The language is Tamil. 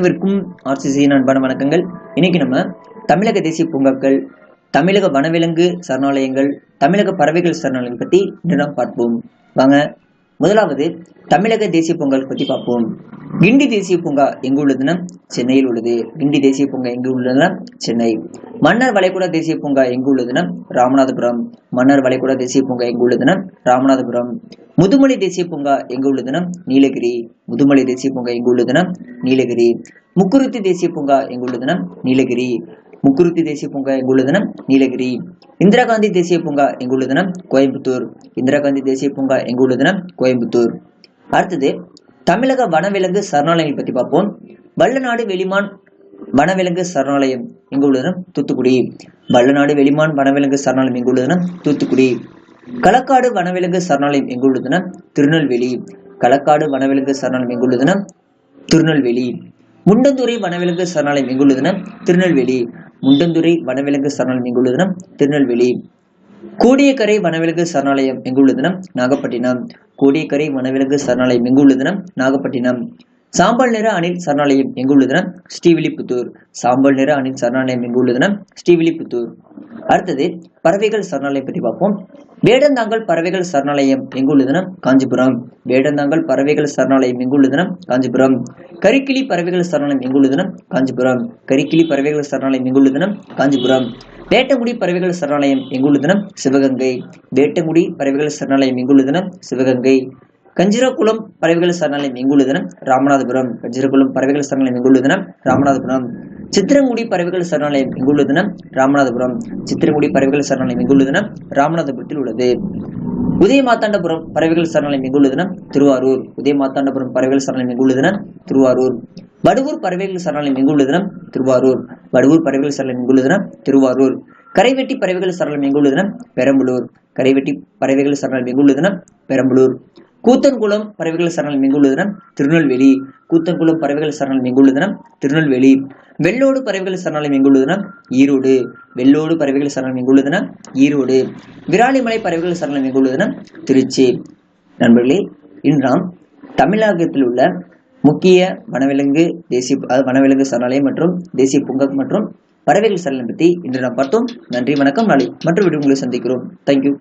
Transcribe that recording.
அனைவருக்கும் ஆர்சிசியின் அன்பான வணக்கங்கள். இன்னைக்கு நம்ம தமிழக தேசிய பூங்காக்கள் தமிழக வனவிலங்கு சரணாலயங்கள் தமிழக பறவைகள் சரணாலயம் பத்தி இன்றுதான் பார்ப்போம். வாங்க முதலாவது தமிழக தேசிய பூங்கால் பத்தி பார்ப்போம். கிண்டி தேசிய பூங்கா எங்கு உள்ளதுன்னா சென்னையில் உள்ளது. கிண்டி தேசிய பூங்கா எங்கு உள்ளதுன்னா சென்னை. மன்னர் வளைகுடா தேசிய பூங்கா எங்கு உள்ளதுன்னா ராமநாதபுரம். மன்னர் வளைகுடா தேசிய பூங்கா எங்கு உள்ளதுன்னா ராமநாதபுரம். முதுமலை தேசிய பூங்கா எங்க உள்ளதுன்னா நீலகிரி. முதுமலை தேசிய பூங்கா எங்கு உள்ளதுன்னா நீலகிரி. முக்குருத்தி தேசிய பூங்கா எங்கு உள்ளதுன்னா நீலகிரி. முக்குருத்தி தேசிய பூங்கா எங்க உள்ளதுன்னா நீலகிரி. இந்திரா காந்தி தேசிய பூங்கா எங்கு உள்ளதுன்னா கோயம்புத்தூர். இந்திரா காந்தி தேசிய பூங்கா எங்க உள்ளதுன்னா கோயம்புத்தூர். அடுத்தது தமிழக வனவிலங்கு சரணாலயங்கள் பத்தி பார்ப்போம். வல்லநாடு வெளிமான் வனவிலங்கு சரணாலயம் எங்கு உள்ளதுன்னா தூத்துக்குடி. வல்லநாடு வெளிமான் வனவிலங்கு சரணாலயம் எங்கு உள்ளதுன்னா தூத்துக்குடி. களக்காடு வனவிலங்கு சரணாலயம் எங்கு உள்ளதுன்னா திருநெல்வேலி. களக்காடு வனவிலங்கு சரணாலயம் எங்கு திருநெல்வேலி. முண்டந்துறை வனவிலங்கு சரணாலயம் எங்கு உள்ளதுன்னா திருநெல்வேலி. முண்டந்துறை வனவிலங்கு சரணாலயம் எங்கு உள்ளதுன்னா திருநெல்வேலி. கோடியக்கரை வனவிலங்கு சரணாலயம் எங்கு உள்ளதுன்னா நாகப்பட்டினம். கோடியக்கரை வனவிலங்கு சரணாலயம் எங்கு உள்ளதுன்னா நாகப்பட்டினம். சாம்பல் நிற அணில் சரணாலயம் எங்கு உள்ளதுன்னா ஸ்ரீவில்லிபுத்தூர். சாம்பல் நிற அணில் சரணாலயம் எங்கு உள்ளதுன்னா ஸ்ரீவில்லிபுத்தூர். அடுத்தது பறவைகள் சரணாலயம் பற்றி பார்ப்போம். வேடந்தாங்கல் பறவைகள் சரணாலயம் எங்கு காஞ்சிபுரம். வேடந்தாங்கல் பறவைகள் சரணாலயம் எங்கு காஞ்சிபுரம். கரிக்கிளி பறவைகள் சரணாலயம் எங்கு காஞ்சிபுரம். கரிக்கிளி பறவைகள் சரணாலயம் எங்கு காஞ்சிபுரம். வேட்டங்குடி பறவைகள் சரணாலயம் எங்குள்ளதுன்னா சிவகங்கை. வேட்டங்குடி பறவைகள் சரணாலயம் எங்குள்ளதுன்னா சிவகங்கை. கஞ்சிரகுளம் பறவைகள் சரணாலயம் எங்குள்ளதுன்னா ராமநாதபுரம். கஞ்சிரகுளம் பறவைகள் சரணாலயம் எங்குள்ளதுன்னா ராமநாதபுரம். சித்திரங்குடி பறவைகள் சரணாலயம் எங்குள்ளதுன்னா ராமநாதபுரம். சித்திரங்குடி பறவைகள் சரணாலயம் எங்குள்ளதுன்னா ராமநாதபுரத்தில் உள்ளது. உதயமாத்தாண்டபுரம் பறவைகள் சரணாலயம் எங்குள்ளதுன்னா திருவாரூர். உதயமாத்தாண்டபுரம் பறவைகள் சரணாலயம் எங்குள்ளதுன்னா திருவாரூர். வடுவூர் பறவைகள் சரணாலயம் எங்குள்ளதுன்னா திருவாரூர். வடுவூர் பறவைகள் சரணாலயம் எங்குள்ளதுன்னா திருவாரூர். கரைவெட்டி பறவைகள் சரணாலயம் எங்குள்ளதுன்னா பெரம்பலூர். கரைவெட்டி பறவைகள் சரணாலயம் எங்குள்ளதுன்னா பெரம்பலூர். கூத்தன்குளம் பறவைகள் சரணாலயம் தினம் திருநெல்வேலி. கூத்தன்குளம் பறவைகள் சரணாலயம் தினம் திருநெல்வேலி. வெள்ளோடு பறவைகள் சரணாலயம் எங்குள்ளதுன்னா ஈரோடு. வெள்ளோடு பறவைகள் சரணாலயம் தினம் ஈரோடு. விராலிமலை பறவைகள் சரணாலயம் தினம் திருச்சி. நண்பர்களே இன்று நாம் தமிழகத்தில் உள்ள முக்கிய வனவிலங்கு தேசிய அதாவது வனவிலங்கு சரணாலயம் மற்றும் தேசிய பூங்கா மற்றும் பறவைகள் சரணம் பற்றி இன்று நாம் பார்த்தோம். நன்றி வணக்கம். நாளை மற்ற வீடியோ உங்களை சந்திக்கிறோம். தேங்க்யூ